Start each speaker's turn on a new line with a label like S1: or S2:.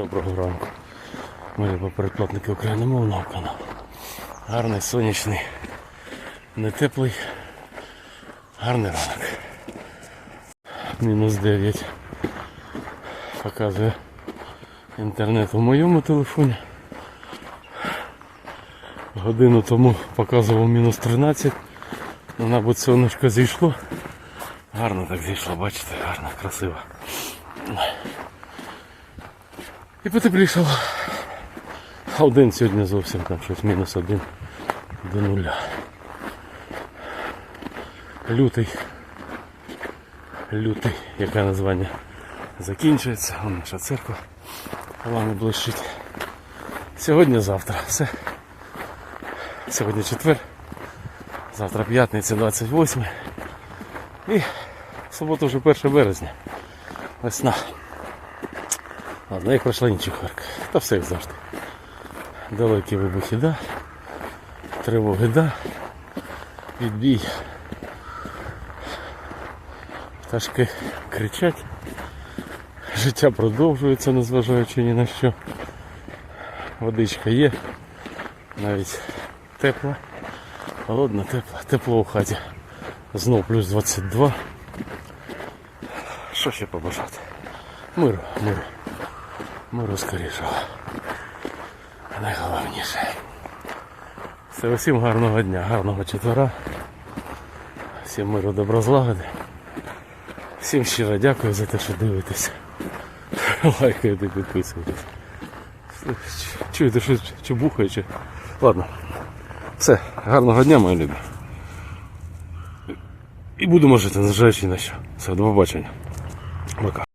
S1: Доброго ранку. Мої попередплатники україномовного каналу. Гарний сонячний, не теплий, гарний ранок. Мінус 9. Показує інтернет у моєму телефоні. Годину тому показував мінус 13. Ну, мабуть, сонечко зійшло. Гарно так зійшло, бачите, гарно, красиво. І потеплішало. Один сьогодні зовсім там щось мінус один до нуля. Лютий. Лютий, яке названня закінчується. Вон наша церква. Вона блищить. Сьогодні, завтра. Все. Сьогодні четвер. Завтра п'ятниця 28. І в суботу вже 1 березня. Весна. Ладно, як пройшла нічого. Та все як завжди. Далекі вибухи, да. Тривоги, да. Відбій. Пташки кричать. Життя продовжується, незважаючи ні на що. Водичка є. Навіть тепла. Холодна, тепла. Тепло у хаті. Знов плюс 22. Що ще побажати? Миру, миру. Миру скорішого. А найголовніше. Все, усім гарного дня, гарного четвера. Всім миру добро злагоди. Всім щиро дякую за те, що дивитесь. Лайкаєте, підписуєтесь. Чуєте, що чубухає чи. Ладно. Все, гарного дня, мої любі. І будемо жити, незважаючи на що. Все, до побачення. Пока.